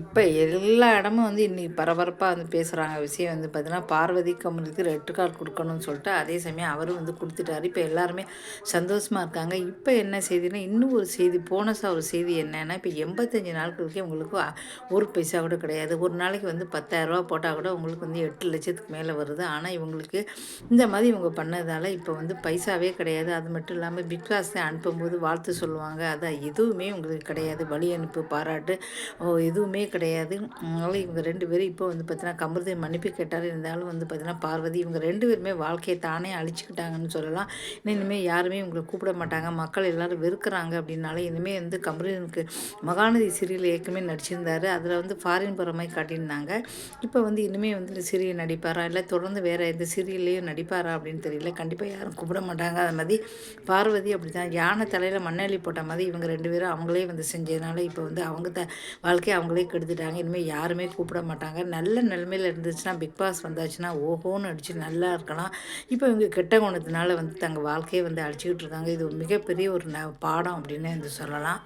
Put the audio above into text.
இப்போ எல்லா இடமும் வந்து இன்றைக்கி பரபரப்பாக வந்து பேசுகிறாங்க விஷயம் வந்து பார்த்தீங்கன்னா பார்வதி கமலுக்கு ரெட்டு கார்டு கொடுக்கணும்னு சொல்லிட்டு அதே சமயம் அவரும் வந்து கொடுத்துட்டாரு. இப்போ எல்லாருமே சந்தோஷமாக இருக்காங்க. இப்போ என்ன செய்தினா இன்னும் ஒரு செய்தி போனஸாக ஒரு செய்தி என்னென்னா இப்போ எண்பத்தஞ்சு நாட்களுக்கே உங்களுக்கு ஒரு பைசா கூட கிடையாது. ஒரு நாளைக்கு வந்து பத்தாயிரரூபா போட்டால் கூட உங்களுக்கு வந்து எட்டு லட்சத்துக்கு மேலே வருது. ஆனால் இவங்களுக்கு இந்த மாதிரி இவங்க பண்ணதால் இப்போ வந்து பைசாவே கிடையாது. அது மட்டும் இல்லாமல் பிக் பாஸ் அனுப்பும்போது வாழ்த்து சொல்லுவாங்க. அதான் எதுவுமே உங்களுக்கு கிடையாது. வழி அனுப்பு பாராட்டு ஓ எதுவுமே கிடையாது. அதனால் இவங்க ரெண்டு பேரும் இப்போ வந்து பார்த்தீங்கன்னா கமருதை மன்னிப்பு கேட்டார். இருந்தாலும் வந்து பார்த்தீங்கன்னா பார்வதி இவங்க ரெண்டு பேருமே வாழ்க்கையை தானே அழிச்சுக்கிட்டாங்கன்னு சொல்லலாம். இன்னும் இனிமேல் யாருமே இவங்களை கூப்பிட மாட்டாங்க. மக்கள் எல்லாரும் வெறுக்கிறாங்க அப்படின்னால இனிமேல் வந்து கமருதனுக்கு மகாநதி சீரியல் ஏற்கனவே நடிச்சிருந்தாரு. அதில் வந்து ஃபாரின் போகிற மாதிரி காட்டியிருந்தாங்க. இப்போ வந்து இனிமேல் வந்து இந்த சீரியல் நடிப்பாரா? இல்லை தொடர்ந்து வேறு எந்த சீரியல்லையும் நடிப்பாரா அப்படின்னு தெரியல. கண்டிப்பாக யாரும் கூப்பிட மாட்டாங்க. அது மாதிரி பார்வதி அப்படி தான் யானை தலையில் மண்ணள்ளி போட்ட மாதிரி இவங்க ரெண்டு பேரும் அவங்களே வந்து செஞ்சதுனால இப்போ வந்து அவங்க த வாழ்க்கையை அவங்களே கெடுத்துட்டாங்க. இனிமேல் யாருமே கூப்பிட மாட்டாங்க. நல்ல நிலைமையில் இருந்துச்சுன்னா பிக் பாஸ் வந்தாச்சுன்னா ஓஹோன்னு அடித்து நல்லா இருக்கலாம். இப்போ இவங்க கெட்ட குணத்தினால வந்து தங்கள் வாழ்க்கையை வந்து அழிச்சிக்கிட்டு இருக்காங்க. இது மிகப்பெரிய ஒரு ந பாடம் அப்படின்னு வந்து சொல்லலாம்.